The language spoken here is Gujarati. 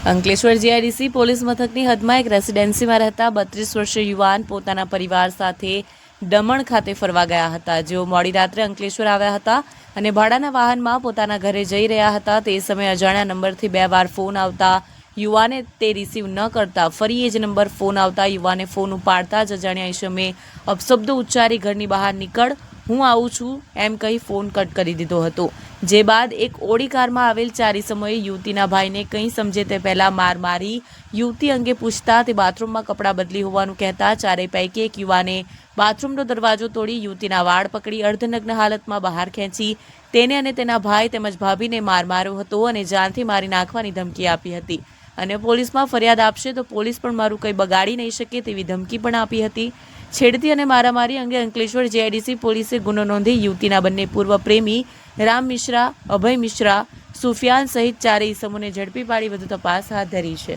અંકલેશ્વર જીઆઈડીસી પોલીસ મથકની હદમાં એક રેસિડેન્સીમાં રહેતા બત્રીસ વર્ષીય યુવાન પોતાના પરિવાર સાથે દમણ ખાતે ફરવા ગયા હતા. જેઓ મોડી રાત્રે અંકલેશ્વર આવ્યા હતા અને ભાડાના વાહનમાં પોતાના ઘરે જઈ રહ્યા હતા. તે સમયે અજાણ્યા નંબરથી બે વાર ફોન આવતા યુવાને તે રિસીવ ન કરતા ફરી એ જ નંબર ફોન આવતા યુવાને ફોન ઉપાડતા જ અજાણ્યા ઈશમે અપશબ્દો ઉચ્ચારી ઘરની બહાર નીકળ હું આવું છું એમ કહી ફોન કટ કરી દીધો હતો. જે બાદ એક ઓડી કારમાં આવેલ ચારી સમયે યુવતીના ભાઈને કંઈ સમજે તે પહેલાં માર મારી યુવતી અંગે પૂછતા તે બાથરૂમમાં કપડાં બદલી હોવાનું કહેતા ચારેય પૈકી એક યુવાને બાથરૂમનો દરવાજો તોડી યુવતીના વાળ પકડી અર્ધનગ્ન હાલતમાં બહાર ખેંચી તેને અને તેના ભાઈ તેમજ ભાભીને માર માર્યો હતો અને જાનથી મારી નાખવાની ધમકી આપી હતી. અને પોલીસમાં ફરિયાદ આપશે તો પોલીસ પણ મારું કંઈ બગાડી નહીં શકે તેવી ધમકી પણ આપી હતી. છેડતી અને મારામારી અંગે અંકલેશ્વર જેઆઈડીસી પોલીસે ગુનો નોંધી યુવતીના બંને પૂર્વ પ્રેમી રામ મિશ્રા, અભય મિશ્રા, સુફિયાન સહિત ચારેય ઇસમોને ઝડપી પાડી વધુ તપાસ હાથ ધરી છે.